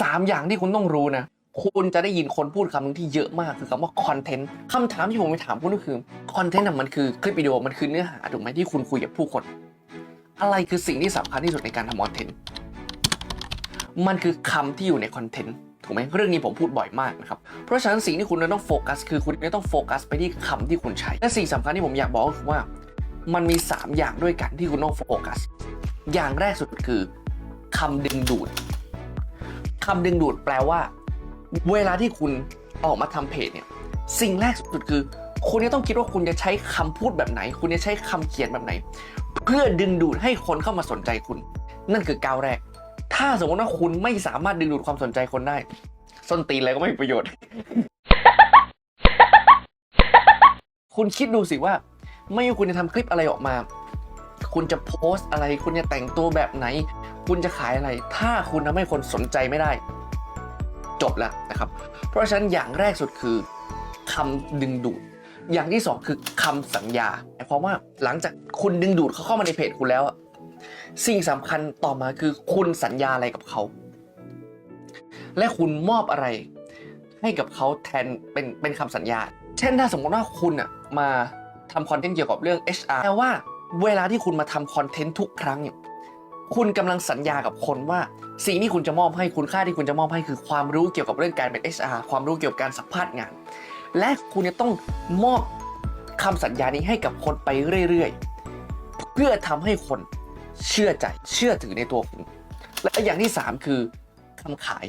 สามอย่างที่คุณต้องรู้นะ คุณจะได้ยินคนพูดคำหนึงที่เยอะมากคือคำว่าคอนเทนต์คำถามที่ผมไปถามคุณก็คือคอนเทนต์มันคือคลิปวิดีโอมันคือเนื้อหาถูกไหมที่คุณคุยกับผู้คน อะไรคือสิ่งที่สำคัญที่สุดในการทำคอนเทนต์มันคือคำที่อยู่ในคอนเทนต์ถูกไหมเรื่องนี้ผมพูดบ่อยมากนะครับ เพราะฉะนั้นสิ่งที่คุณจะต้องโฟกัส คือคุณจะต้องโฟกัสไปที่คำที่คุณใช้ และสิ่งสำคัญที่ผมอยากบอกก็คือว่า มันมี 3 อย่างด้วยกันที่คุณต้องโฟกัส อย่างแรกสุดคือคำดึงดูด คำดึงดูดแปลว่า เวลาที่คุณออกมาทำเพจเนี่ย สิ่งแรกสุดคือ คุณจะต้องคิดว่าคุณจะใช้คำพูดแบบไหน คุณจะใช้คำเขียนแบบไหน เพื่อดึงดูดให้คนเข้ามาสนใจคุณ นั่นคือก้าวแรก ถ้าสมมติว่าคุณไม่สามารถดึงดูดความสนใจคนได้ ส้นตีนอะไรก็ไม่มีประโยชน์ คุณคิดดูสิว่า ไม่ว่าคุณจะทำคลิปอะไรออกมา คุณจะโพสต์อะไร คุณจะแต่งตัวแบบไหน คุณจะขายอะไร ถ้าคุณทำให้คนสนใจไม่ได้ จบแล้วนะครับ เพราะฉะนั้นอย่างแรกสุดคือคำดึงดูด อย่างที่สองคือคำสัญญาหมายความว่าหลังจากคุณดึงดูดเขาเข้ามาในเพจคุณแล้วสิ่งสำคัญต่อมาคือคุณสัญญาอะไรกับเขา และคุณมอบอะไรให้กับเขาแทนเป็นเป็นคำสัญญา เช่นถ้าสมมติว่าคุณอะมาทำคอนเทนต์เกี่ยวกับเรื่อง HR แปลว่า เวลาที่คุณมาทำคอนเทนต์ทุกครั้งเนี่ยคุณกำลังสัญญากับคนว่า สิ่งที่คุณจะมอบให้คุณค่าที่คุณจะมอบให้คือความรู้เกี่ยวกับเรื่องการเป็น HR ความรู้เกี่ยวกับการสัมภาษณ์งาน และคุณจะต้องมอบคำสัญญานี้ให้กับคนไปเรื่อยๆ เพื่อทำให้คนเชื่อใจเชื่อถือในตัวคุณ และอย่างที่ 3 คือคำขาย